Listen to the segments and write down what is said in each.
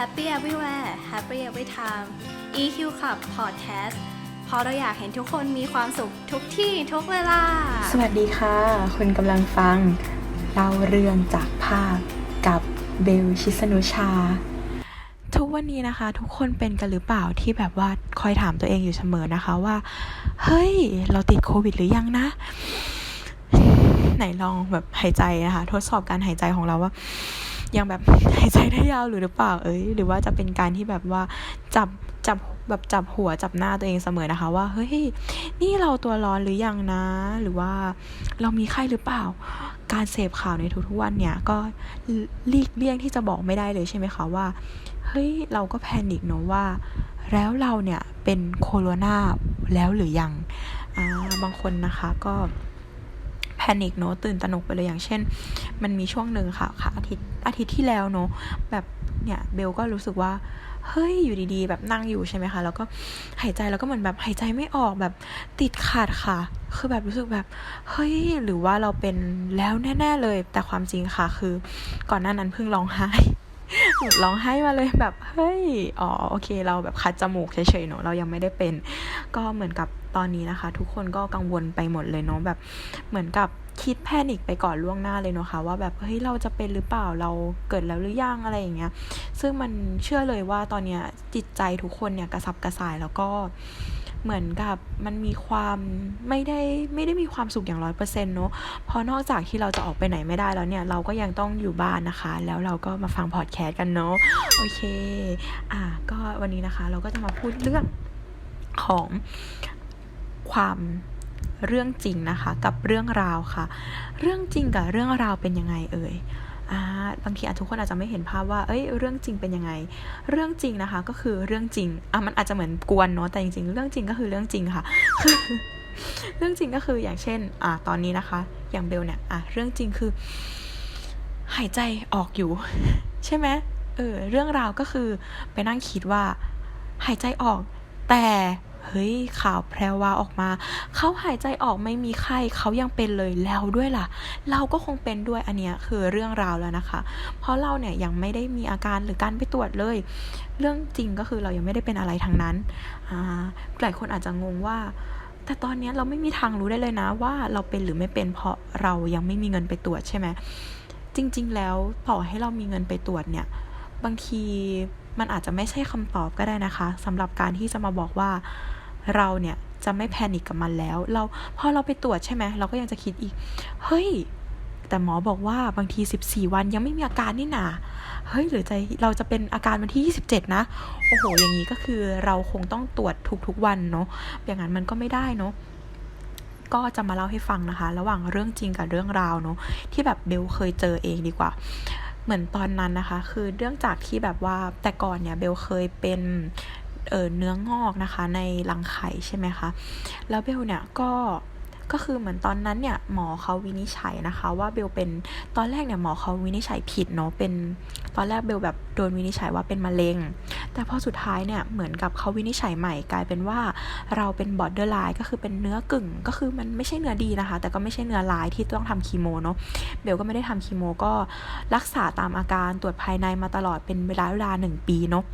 Happy Everywhere Happy Every Time EQ Club Podcast เพราะเราอยากเห็นทุกคนมีความสุขทุกที่ทุกเวลา สวัสดีค่ะ คุณกำลังฟังเล่าเรื่องจากภาพกับเบลชิสนุชา ทุกวันนี้นะคะ ทุกคนเป็นกันหรือเปล่าที่แบบว่าคอยถามตัวเองอยู่เสมอนะคะว่า เฮ้ย เราติดโควิดหรือยังนะ ไหนลองแบบหายใจนะคะ ทดสอบการหายใจของเราว่า ยังแบบหายใจได้ยาวหรือหรือเปล่าเอ้ยหรือว่าจะเป็นการที่แบบว่าจับจับแบบจับหัวจับหน้าตัวเองเสมอนะคะ ว่าเฮ้ยนี่เราตัวร้อนหรือยังนะ หรือว่าเรามีไข้หรือเปล่า การเสพข่าวในทุกๆวันเนี่ยก็ลีกเลี่ยงที่จะบอกไม่ได้เลยใช่ไหมคะว่าเฮ้ยเราก็แพนิคเนอะว่า แล้วเราเนี่ยเป็นโคโรนาแล้วหรือยังอ่าบางคนนะคะก็ นิคเนอะตื่นตระหนกไปเลยอย่างเช่น มันมีช่วงหนึ่งค่ะค่ะอาทิตย์อาทิตย์ที่แล้วเนอะแบบเนี่ยเบลก็รู้สึกว่าเฮ้ยอยู่ดีๆ แบบนั่งอยู่ใช่ไหมคะ แล้วก็หายใจแล้วก็เหมือนแบบหายใจไม่ออกแบบติดขาดค่ะ คือแบบรู้สึกแบบเฮ้ยหรือว่าเราเป็นแล้วแน่ๆเลย แต่ความจริงค่ะ คือก่อนหน้านั้นเพิ่งร้องไห้ร้องไห้มาเลยแบบเฮ้ยอ๋อโอเค เราแบบคัดจมูกเฉยๆเนอะเรายังไม่ได้เป็น ก็เหมือนกับ ตอนนี้นะคะ ทุกคนก็กังวลไปหมดเลยเนาะแบบเหมือนกับคิดแพนิคไปก่อนล่วงหน้าเลยเนาะคะ่ะว่าแบบเฮ้ยเราจะเป็นหรือเปล่าเราเกิดแล้วหรือยังอะไรอย่างเงี้ย ซึ่งมันเชื่อเลยว่าตอนเนี้ยจิตใจทุกคนเนี่ยกระสับกระส่ายแล้วก็เหมือนกับมันมีความไม่ได้ไม่ได้มีความสุขอย่างร้อยเปอร์เซ็นต์เนาะพราะนอกจากที่เราจะออกไปไหนไม่ได้แล้วเนี่ย เราก็ยังต้องอยู่บ้านนะคะ แล้วเราก็มาฟังพอดแคสต์กันเนาะโอเค อะก็วันนี้นะคะ เราก็จะมาพูดเรื่องของ ความเรื่องจริงนะคะ กับเรื่องราวค่ะ เรื่องจริงกับเรื่องราวเป็นยังไงเอ่ยบางทีอาจทุกคนอาจจะไม่เห็นภาพว่า เอ้ย เรื่องจริงเป็นยังไง เรื่องจริงนะคะ ก็คือเรื่องจริง อะ มันอาจจะเหมือนกวนเนาะ แต่จริงๆ เรื่องจริงก็คือเรื่องจริงค่ะ เรื่องจริงก็คืออย่างเช่น อ่า ตอนนี้นะคะ อย่างเบลเนี่ย อะ เรื่องจริงคือ หายใจออกอยู่ ใช่ไหมเออ เรื่องราวก็คือไปนั่งคิดว่า หายใจออก แต่ เฮ้ยข่าวแพรวาออกมา เขาหายใจออกไม่มีไข้เขายังเป็นเลยแล้วด้วยล่ะ เราก็คงเป็นด้วยอันเนี้ยคือเรื่องราวแล้วนะคะ เพราะเราเนี่ยยังไม่ได้มีอาการหรือการไปตรวจเลย เรื่องจริงก็คือเรายังไม่ได้เป็นอะไรทั้งนั้นอ่าหลายคนอาจจะงงว่าแต่ตอนนี้เราไม่มีทางรู้ได้เลยนะว่าเราเป็นหรือไม่เป็นเพราะเรายังไม่มีเงินไปตรวจใช่ไหมจริง ๆ แล้วต่อให้เรามีเงินไปตรวจเนี่ย บางทีมันอาจจะไม่ใช่คำตอบก็ได้นะคะสำหรับการที่จะมาบอกว่า เราเนี่ยจะไม่แพนิคกับมันแล้ว เราพอเราไปตรวจใช่ไหมเราก็ยังจะคิดอีก เฮ้ย แต่หมอบอกว่าบางที 14 วันยังไม่มีอาการนี่นาเฮ้ยหรือใจเราจะเป็นอาการวันที่ 27 นะ โอ้โห อย่างนี้ก็คือเราคงต้องตรวจทุกๆวันเนาะอย่างนั้นมันก็ไม่ได้เนาะก็จะมาเล่าให้ฟังนะคะ ระหว่างเรื่องจริงกับเรื่องราวเนาะที่แบบเบลเคยเจอเองดีกว่า เหมือนตอนนั้นนะคะ คือเรื่องจากที่แบบว่าแต่ก่อนเนี่ยเบลเคยเป็น เออเนื้องอกนะคะ ในรังไข่ใช่ไหมคะแล้วเบลเนี่ยก็ก็คือเหมือนตอนนั้นเนี่ยหมอเขาวินิจฉัยนะคะ ว่าเบลเป็นตอนแรกเนี่ยหมอเขาวินิจฉัยผิดเนาะเป็นตอนแรกเบลแบบโดนวินิจฉัยว่าเป็นมะเร็ง แต่พอสุดท้ายเนี่ยเหมือนกับเขาวินิจฉัยใหม่กลายเป็นว่าเราเป็นบอดเดอร์ไลน์ก็คือเป็นเนื้อกึ่งก็คือมันไม่ใช่เนื้อดีนะคะ แต่ก็ไม่ใช่เนื้อลายที่ต้องทำคีโมเนาะเบลก็ไม่ได้ทำคีโมก็รักษาตามอาการตรวจภายในมาตลอดเป็นเวลาเวลาหนึ่งปีเนาะ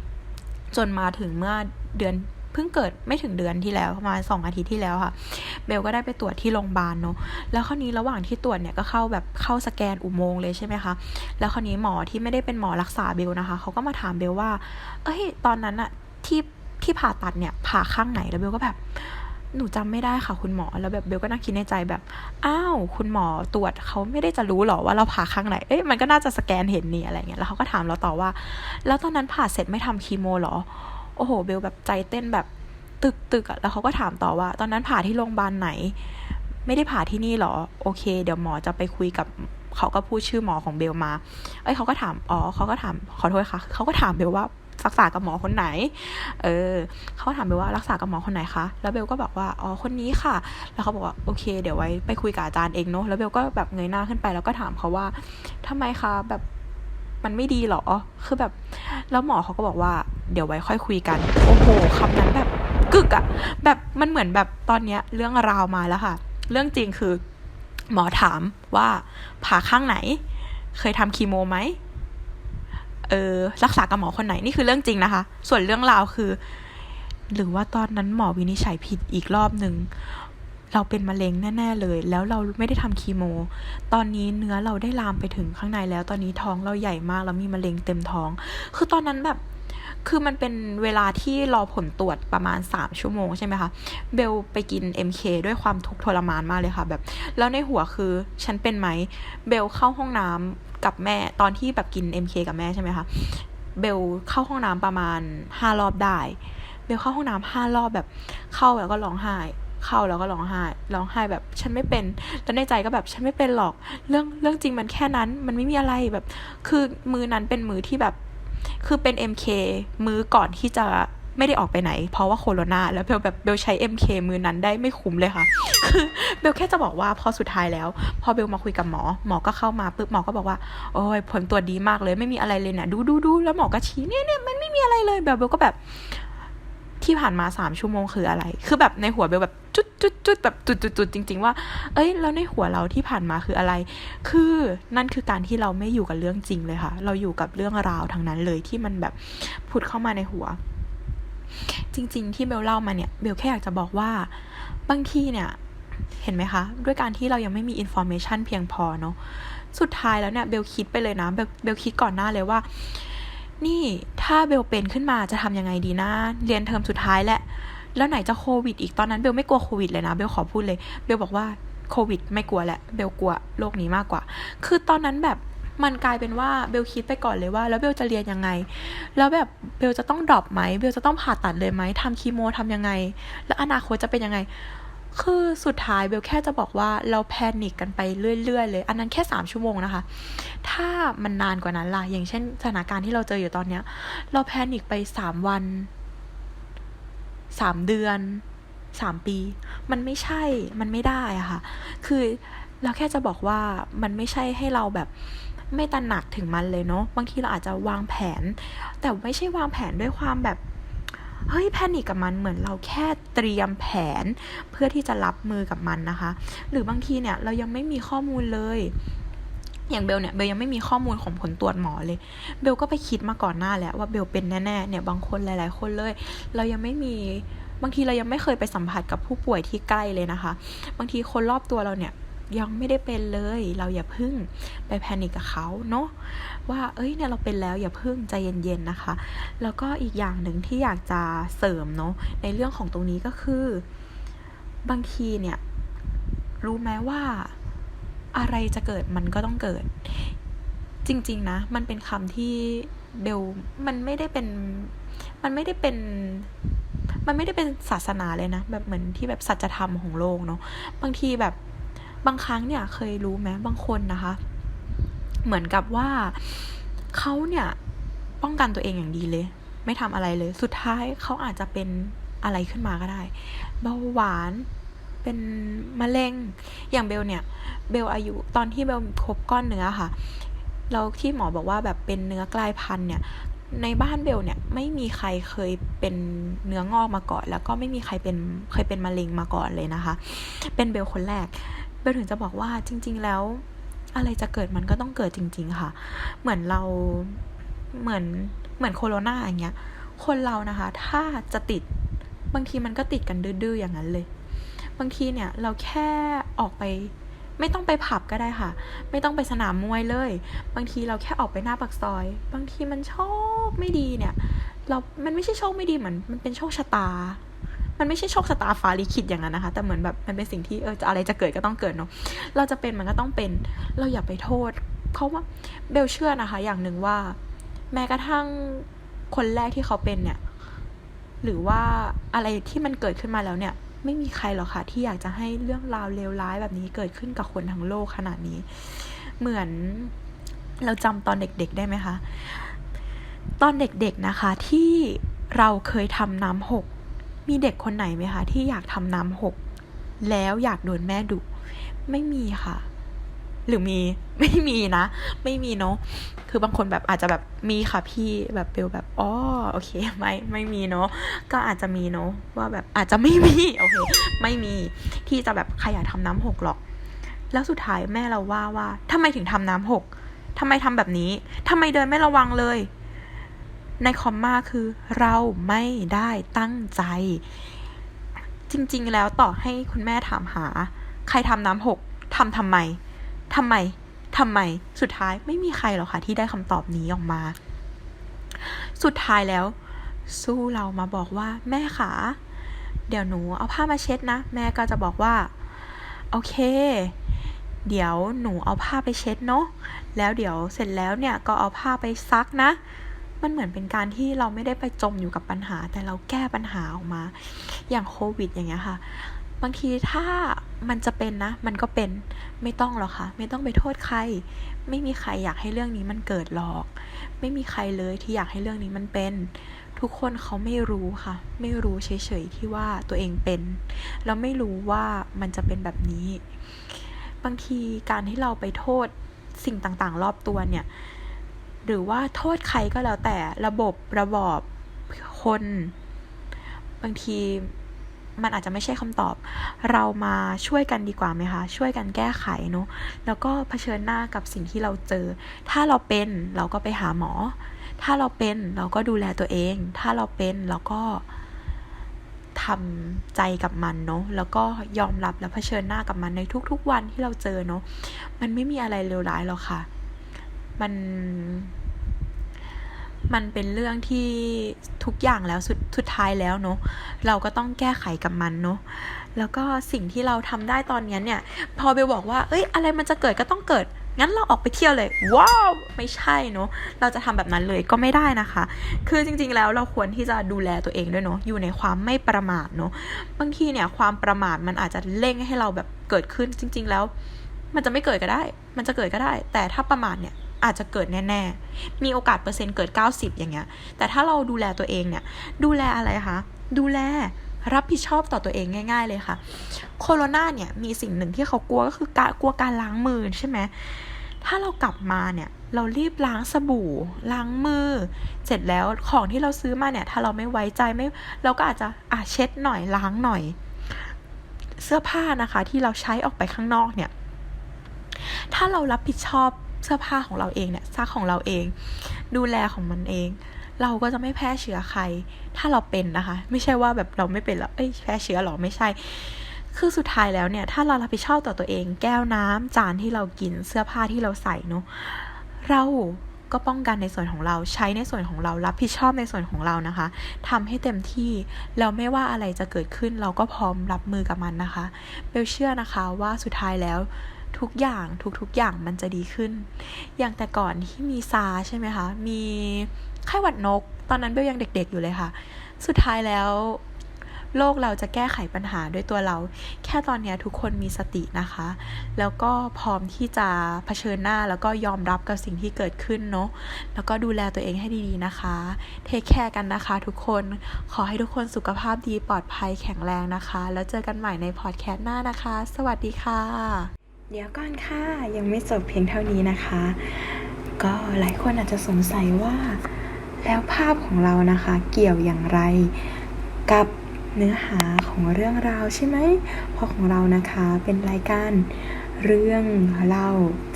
จนมาถึงเมื่อเดือนเพิ่งเกิดไม่ถึงเดือนที่แล้วประมาณสองอาทิตย์ที่แล้วค่ะ เบลก็ได้ไปตรวจที่โรงพยาบาลเนาะแล้วคราวนี้ระหว่างที่ตรวจเนี่ยก็เข้าแบบเข้าสแกนอุโมงค์เลยใช่ไหมคะแล้วคราวนี้หมอที่ไม่ได้เป็นหมอรักษาเบลนะคะเขาก็มาถามเบลว่า เอ้ย ตอนนั้นอะที่ที่ผ่าตัดเนี่ยผ่าข้างไหนแล้วเบลก็แบบ หนูจำไม่ได้ค่ะคุณหมอ แล้วแบบเบลก็นั่งคิดในใจแบบ อ้าว คุณหมอตรวจเขาไม่ได้จะรู้หรอว่าเราผ่าข้างไหน เอ้ยมันก็น่าจะสแกนเห็นนี่อะไรเงี้ย แล้วเขาก็ถามเราต่อว่า แล้วตอนนั้นผ่าเสร็จไม่ทำคีโมหรอ โอ้โห เบลแบบใจเต้นแบบตึกตึกอะแล้วเขาก็ถามต่อว่า ตอนนั้นผ่าที่โรงพยาบาลไหน ไม่ได้ผ่าที่นี่หรอ โอเค เดี๋ยวหมอจะไปคุยกับเขาก็พูดชื่อหมอของเบลมา เอ้ยเขาก็ถาม อ๋อเขาก็ถาม ขอโทษค่ะ เขาก็ถามเบลว่า รักษากับหมอคนไหน เออเขาถามเบลว่ารักษากับหมอคนไหนคะ แล้วเบลก็บอกว่า อ๋อ คนนี้ค่ะ แล้วเขาบอกว่า โอเค เดี๋ยวไว้ไปคุยกับอาจารย์เองเนาะ แล้วเบลก็แบบเงยหน้าขึ้นไปแล้วก็ถามเขาว่าทำไมคะ แบบมันไม่ดีหรอ คือแบบ แล้วหมอเขาก็บอกว่า เดี๋ยวไว้ค่อยคุยกัน โอ้โหคำนั้นแบบกึกอะแบบมันเหมือนแบบตอนเนี้ยเรื่องราวมาแล้วค่ะ เรื่องจริงคือ หมอถามว่าผ่าข้างไหน เคยทำคีโมไหม เออรักษากับหมอคนไหนนี่คือเรื่องจริงนะคะ ส่วนเรื่องราวคือ หรือว่าตอนนั้นหมอวินิจฉัยผิดอีกรอบหนึ่งเราเป็นมะเร็งแน่ ๆ เลย แล้วเราไม่ได้ทำคีโม ตอนนี้เนื้อเราได้ลามไปถึงข้างในแล้ว ตอนนี้ท้องเราใหญ่มากแล้วมีมะเร็งเต็มท้อง คือตอนนั้นแบบ คือมันเป็นเวลาที่รอผลตรวจประมาณ 3 ชั่วโมงใช่ไหมคะ เบลไปกิน MK ด้วยความทุกข์ทรมานมากเลยค่ะ แบบ แล้วในหัวคือ ฉันเป็นไหม เบลเข้าห้องน้ำ กับแม่ตอนที่แบบกิน MK กับแม่ใช่ไหมคะเบลเข้าห้องน้ำประมาณ5รอบได้ เบลเข้าห้องน้ำห้ารอบแบบ เข้าแล้วก็ร้องไห้ เข้าแล้วก็ร้องไห้ร้องไห้แบบฉันไม่เป็นแล้วในใจก็แบบฉันไม่เป็นหรอก เรื่องเรื่องจริงมันแค่นั้น มันไม่มีอะไรแบบ คือมือนั้นเป็นมือที่แบบ คือเป็น MK มือก่อนที่จะ ไม่ได้ออกไปไหน เพราะว่าโคโรนาแล้วเบลแบบเบลใช้ MK มือนั้นได้ไม่คุ้มเลยค่ะ คือเบลแค่จะบอกว่าพอสุดท้ายแล้ว พอเบลมาคุยกับหมอ หมอก็เข้ามาปุ๊บหมอก็บอกว่า โอ้ยผลตรวจดีมากเลย ไม่มีอะไรเลยเนี่ยดูดูดูแล้วหมอก็ชี้เนี่ยเนี่ยมันไม่มีอะไรเลยแบบเบลก็แบบที่ผ่านมาสามชั่วโมงคืออะไร คือแบบในหัวเบลแบบจุดจุดจุดแบบจุดจุดจุดจริง ๆ ว่า เอ้ย แล้วในหัวเราที่ผ่านมาคืออะไร คือนั่นคือการที่เราไม่อยู่กับเรื่องจริงเลยค่ะ เราอยู่กับเรื่องราวทั้งนั้นเลยที่มันแบบผุดเข้ามาในหัว จริง ๆ ที่เบลเล่ามาเนี่ยเบลแค่อยากจะบอกว่าบางทีเนี่ย เห็นไหมคะ ด้วยการที่เรายังไม่มีอินโฟเมชันเพียงพอเนาะสุดท้ายแล้วเนี่ยเบลคิดไปเลยนะเบลเบลคิดก่อนหน้าเลยว่า นี่ถ้าเบลเป็นขึ้นมาจะทำยังไงดีนะ เรียนเทอมสุดท้ายแหละแล้วไหนจะโควิดอีกตอนนั้นเบลไม่กลัวโควิดเลยนะเบลขอพูดเลยเบลบอกว่าโควิดไม่กลัวแหละเบลกลัวโรคนี้มากกว่า คือตอนนั้นแบบ มันกลายเป็นว่าเบลคิดไปก่อนเลยว่า แล้วเบลจะเรียนยังไง แล้วแบบเบลจะต้องดรอปไหมเบลจะต้องผ่าตัดเลยไหมทำคีโมทำยังไง แล้วอนาคตจะเป็นยังไง คือสุดท้ายเบลแค่จะบอกว่าเราแพนิคกันไปเรื่อยๆเลย อันนั้นแค่สามชั่วโมงนะคะ ถ้ามันนานกว่านั้นล่ะ อย่างเช่นสถานการณ์ที่เราเจออยู่ตอนเนี้ย เราแพนิคไปสามวันสามเดือนสามปี มันไม่ใช่ มันไม่ได้อะค่ะ คือเราแค่จะบอกว่ามันไม่ใช่ให้เราแบบ ไม่ตระหนักถึงมันเลยเนาะบางทีเราอาจจะวางแผน แต่ไม่ใช่วางแผนด้วยความแบบเฮ้ยแพนิคกับมันเหมือนเราแค่เตรียมแผนเพื่อที่จะรับมือกับมันนะคะ หรือบางทีเนี่ยเรายังไม่มีข้อมูลเลยอย่างเบลเนี่ยเบลยังไม่มีข้อมูลของผลตรวจหมอเลย เบลก็ไปคิดมาก่อนหน้าแล้วว่าเบลเป็นแน่ๆเนี่ยบางคนหลาย ๆ คนเลย เรายังไม่มีบางทีเรายังไม่เคยไปสัมผัสกับผู้ป่วยที่ใกล้เลยนะคะ บางทีคนรอบตัวเราเนี่ย ยังไม่ได้เป็นเลย เราอย่าพึ่งไปแพนิคกับเขาเนาะว่าเอ้ยเนี่ยเราเป็นแล้วอย่าพึ่งใจเย็นๆนะคะ แล้วก็อีกอย่างหนึ่งที่อยากจะเสริมเนาะในเรื่องของตรงนี้ก็คือ บางทีเนี่ย รู้ไหมว่าอะไรจะเกิดมันก็ต้องเกิด จริง ๆ นะ มันเป็นคำที่เบลมันไม่ได้เป็นมันไม่ได้เป็นมันไม่ได้เป็นศาสนาเลยนะ แบบเหมือนที่แบบสัจธรรมของโลกเนาะบางทีแบบ บางครั้งเนี่ยเคยรู้ไหมบางคนนะคะ เหมือนกับว่าเขาเนี่ยป้องกันตัวเองอย่างดีเลย ไม่ทำอะไรเลย สุดท้ายเขาอาจจะเป็นอะไรขึ้นมาก็ได้ เบาหวานเป็นมะเร็งอย่างเบลเนี่ย เบลอายุตอนที่เบลพบก้อนเนื้อค่ะเราที่หมอบอกว่าแบบเป็นเนื้อกลายพันธุ์เนี่ย ในบ้านเบลเนี่ยไม่มีใครเคยเป็นเนื้องอกมาก่อน แล้วก็ไม่มีใครเป็นเคยเป็นมะเร็งมาก่อนเลยนะคะ เป็นเบลคนแรก เบลถึงจะบอกว่าจริง ๆ แล้ว อะไรจะเกิดมันก็ต้องเกิดจริง ๆ ค่ะ เหมือนเราเหมือนเหมือนโคโรนาอย่างเงี้ย คนเรานะคะ ถ้าจะติดบางทีมันก็ติดกันดื้อๆอย่างนั้นเลย บางทีเนี่ยเราแค่ออกไปไม่ต้องไปผับก็ได้ค่ะ ไม่ต้องไปสนามมวยเลย บางทีเราแค่ออกไปหน้าปากซอย บางทีมันโชคไม่ดีเนี่ย เรา มันไม่ใช่โชคไม่ดีเหมือน มันเป็นโชคชะตา มันไม่ใช่โชคชะตาฟ้าลิขิตอย่างนั้นนะคะ แต่เหมือนแบบมันเป็นสิ่งที่เออจะอะไรจะเกิดก็ต้องเกิดเนาะเราจะเป็นมันก็ต้องเป็นเราอย่าไปโทษ เพราะว่าเบลเชื่อนะคะ อย่างหนึ่งว่า แม้กระทั่งคนแรกที่เขาเป็นเนี่ย หรือว่าอะไรที่มันเกิดขึ้นมาแล้วเนี่ย ไม่มีใครหรอกค่ะที่อยากจะให้เรื่องราวเลวร้ายแบบนี้เกิดขึ้นกับคนทั้งโลกขนาดนี้ เหมือนเราจำตอนเด็กๆได้ไหมคะ ตอนเด็กๆนะคะที่เราเคยทำน้ำหก มีเด็กคนไหนไหมคะที่อยากทำน้ำหก แล้วอยากโดนแม่ดุไม่มีค่ะ หรือมีไม่มีนะ ไม่มีเนาะคือบางคนแบบอาจจะแบบมีค่ะพี่แบบเบลแบบอ๋อโอเคไม่ไม่มีเนาะก็อาจจะมีเนาะว่าแบบอาจจะไม่มีโอเคไม่มีที่จะแบบใครอยากทำน้ำหกหรอก แล้วสุดท้ายแม่เราว่าว่าทำไมถึงทำน้ำหกทำไมทำแบบนี้ทำไมเดินไม่ระวังเลย ในคอมมาคือเราไม่ได้ตั้งใจ จริง ๆ แล้วต่อให้คุณแม่ถามหา ใครทำน้ำหกทำทำไมทำไมทำไมสุดท้ายไม่มีใครหรอกค่ะที่ได้คำตอบนี้ออกมา สุดท้ายแล้ว สู้เรามาบอกว่า แม่ขาเดี๋ยวหนูเอาผ้ามาเช็ดนะ แม่ก็จะบอกว่า โอเค เดี๋ยวหนูเอาผ้าไปเช็ดเนาะแล้วเดี๋ยวเสร็จแล้วเนี่ยก็เอาผ้าไปซักนะ มันเหมือนเป็นการที่เราไม่ได้ไปจมอยู่กับปัญหา แต่เราแก้ปัญหาออกมา อย่างโควิด อย่างเงี้ยค่ะ บางทีถ้ามันจะเป็นนะ มันก็เป็นไม่ต้องหรอกค่ะ ไม่ต้องไปโทษใคร ไม่มีใครอยากให้เรื่องนี้มันเกิดหรอก ไม่มีใครเลยที่อยากให้เรื่องนี้มันเป็น ทุกคนเขาไม่รู้ค่ะ ไม่รู้เฉยๆที่ว่าตัวเองเป็น แล้วไม่รู้ว่ามันจะเป็นแบบนี้ บางทีการที่เราไปโทษสิ่งต่างๆ รอบตัวเนี่ย หรือว่าโทษใครก็แล้วแต่ระบบระบอบคน บางทีมันอาจจะไม่ใช่คำตอบ เรามาช่วยกันดีกว่าไหมคะ ช่วยกันแก้ไขเนาะ แล้วก็เผชิญหน้ากับสิ่งที่เราเจอ ถ้าเราเป็นเราก็ไปหาหมอ ถ้าเราเป็นเราก็ดูแลตัวเอง ถ้าเราเป็นเราก็ทำใจกับมันเนาะ แล้วก็ยอมรับและเผชิญหน้ากับมันในทุกๆวันที่เราเจอเนาะ มันไม่มีอะไรเลวร้ายหรอกค่ะ มันมันเป็นเรื่องที่ทุกอย่างแล้วสุดสุดท้ายแล้วเนาะเราก็ต้องแก้ไขกับมันเนาะแล้วก็สิ่งที่เราทำได้ตอนนี้เนี่ย พอเบลบอกว่า เอ้ย อะไรมันจะเกิดก็ต้องเกิด งั้นเราออกไปเที่ยวเลย ว้าว ไม่ใช่เนาะเราจะทำแบบนั้นเลยก็ไม่ได้นะคะ คือจริง ๆ แล้วเราควรที่จะดูแลตัวเองด้วยเนาะอยู่ในความไม่ประมาทเนาะบางทีเนี่ยความประมาทมันอาจจะเร่งให้เราแบบเกิดขึ้นจริง ๆ แล้ว มันจะไม่เกิดก็ได้ มันจะเกิดก็ได้ แต่ถ้าประมาทเนี่ย อาจจะเกิดแน่ๆ มีโอกาสเปอร์เซ็นต์เกิด 90 อย่างเงี้ย แต่ถ้าเราดูแลตัวเองเนี่ย ดูแลอะไรคะ ดูแลรับผิดชอบต่อตัวเองง่าย ๆ เลยค่ะ โคโรนาเนี่ยมีสิ่งหนึ่งที่เขากลัวก็คือการกลัวการล้างมือใช่ไหม ถ้าเรากลับมาเนี่ยเรารีบล้างสบู่ล้างมือ เสร็จแล้วของที่เราซื้อมาเนี่ย ถ้าเราไม่ไว้ใจไม่ เราก็อาจจะอะเช็ดหน่อยล้างหน่อย เสื้อผ้านะคะ ที่เราใช้ออกไปข้างนอกเนี่ย ถ้าเรารับผิดชอบ เสื้อผ้าของเราเองเนี่ยซักของเราเอง ดูแลของมันเอง เราก็จะไม่แพร่เชื้อใคร ถ้าเราเป็นนะคะ ไม่ใช่ว่าแบบเราไม่เป็นแล้วเอ้ยแพร่เชื้อหรอไม่ใช่ คือสุดท้ายแล้วเนี่ย ถ้าเรารับผิดชอบต่อตัวเอง แก้วน้ำจานที่เรากินเสื้อผ้าที่เราใส่เนาะเราก็ป้องกันในส่วนของเราใช้ในส่วนของเรารับผิดชอบในส่วนของเรานะคะทำให้เต็มที่แล้วไม่ว่าอะไรจะเกิดขึ้นเราก็พร้อมรับมือกับมันนะคะเบลเชื่อนะคะว่าสุดท้ายแล้ว ทุกอย่างทุกๆอย่างมันจะดีขึ้น อย่างแต่ก่อนที่มีซาใช่ไหมคะ มีไข้หวัดนก ตอนนั้นเบลยังเด็ก ๆ อยู่เลยค่ะ สุดท้ายแล้วโลกเราจะแก้ไขปัญหาด้วยตัวเรา แค่ตอนนี้ทุกคนมีสตินะคะ แล้วก็พร้อมที่จะเผชิญหน้าแล้วก็ยอมรับกับสิ่งที่เกิดขึ้นเนาะ แล้วก็ดูแลตัวเองให้ดีๆนะคะ เทคแคร์กันนะคะทุกคน ขอให้ทุกคนสุขภาพดีปลอดภัยแข็งแรงนะคะ แล้วเจอกันใหม่ในพอดแคสต์หน้านะคะ สวัสดีค่ะ เดี๋ยวก่อนค่ะยังไม่จบเพียงเท่านี้นะคะ ก็หลายคนอาจจะสงสัยว่า แล้วภาพของเรานะคะเกี่ยวอย่างไรกับเนื้อหาของเรื่องราวใช่ไหมเพราะของเรานะคะเป็นรายการเรื่องเล่า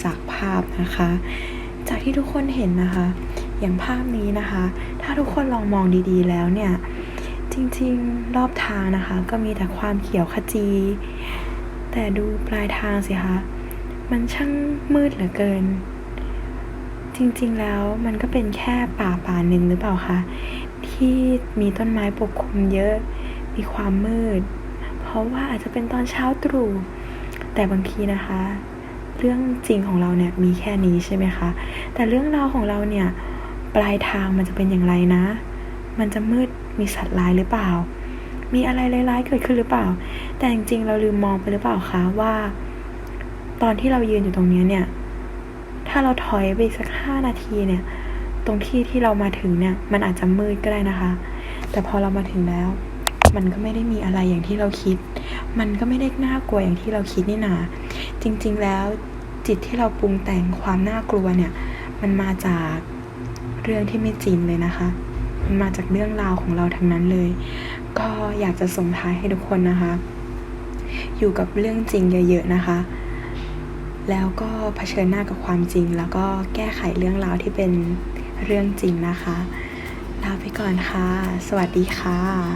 จากภาพนะคะ จากที่ทุกคนเห็นนะคะ อย่างภาพนี้นะคะ ถ้าทุกคนลองมองดีๆแล้วเนี่ย จริงๆรอบทางนะคะ ก็มีแต่ความเขียวขจี แต่ดูปลายทางสิคะ มันช่างมืดเหลือเกิน จริงๆแล้วมันก็เป็นแค่ป่าป่าหนึ่งหรือเปล่าคะที่มีต้นไม้ปกคลุมเยอะ มีความมืด เพราะว่าอาจจะเป็นตอนเช้าตรู่ แต่บางทีนะคะ เรื่องจริงของเราเนี่ยมีแค่นี้ใช่ไหมคะ แต่เรื่องราวของเราเนี่ยปลายทางมันจะเป็นอย่างไรนะ มันจะมืดมีสัตว์ร้ายหรือเปล่า มีอะไรร้ายๆเกิดขึ้นหรือเปล่า แต่จริงๆ เราลืมมองไปหรือเปล่าคะว่า ตอนที่เรายืนอยู่ตรงนี้เนี่ย ถ้าเราถอยไปสักห้านาทีเนี่ย ตรงที่ที่เรามาถึงเนี่ย มันอาจจะมืดก็ได้นะคะ แต่พอเรามาถึงแล้ว มันก็ไม่ได้มีอะไรอย่างที่เราคิด มันก็ไม่ได้น่ากลัวอย่างที่เราคิดนี่นาจริงๆ แล้วจิตที่เราปรุงแต่งความน่ากลัวเนี่ย มันมาจากเรื่องที่ไม่จริงเลยนะคะ มันมาจากเรื่องราวของเราทั้งนั้นเลย ก็อยากจะส่งท้ายให้ทุกคนนะคะ อยู่กับเรื่องจริงเยอะ ๆ นะคะ แล้วก็เผชิญหน้ากับความจริง แล้วก็แก้ไขเรื่องราวที่เป็นเรื่องจริงนะคะ ลาไปก่อนค่ะ สวัสดีค่ะ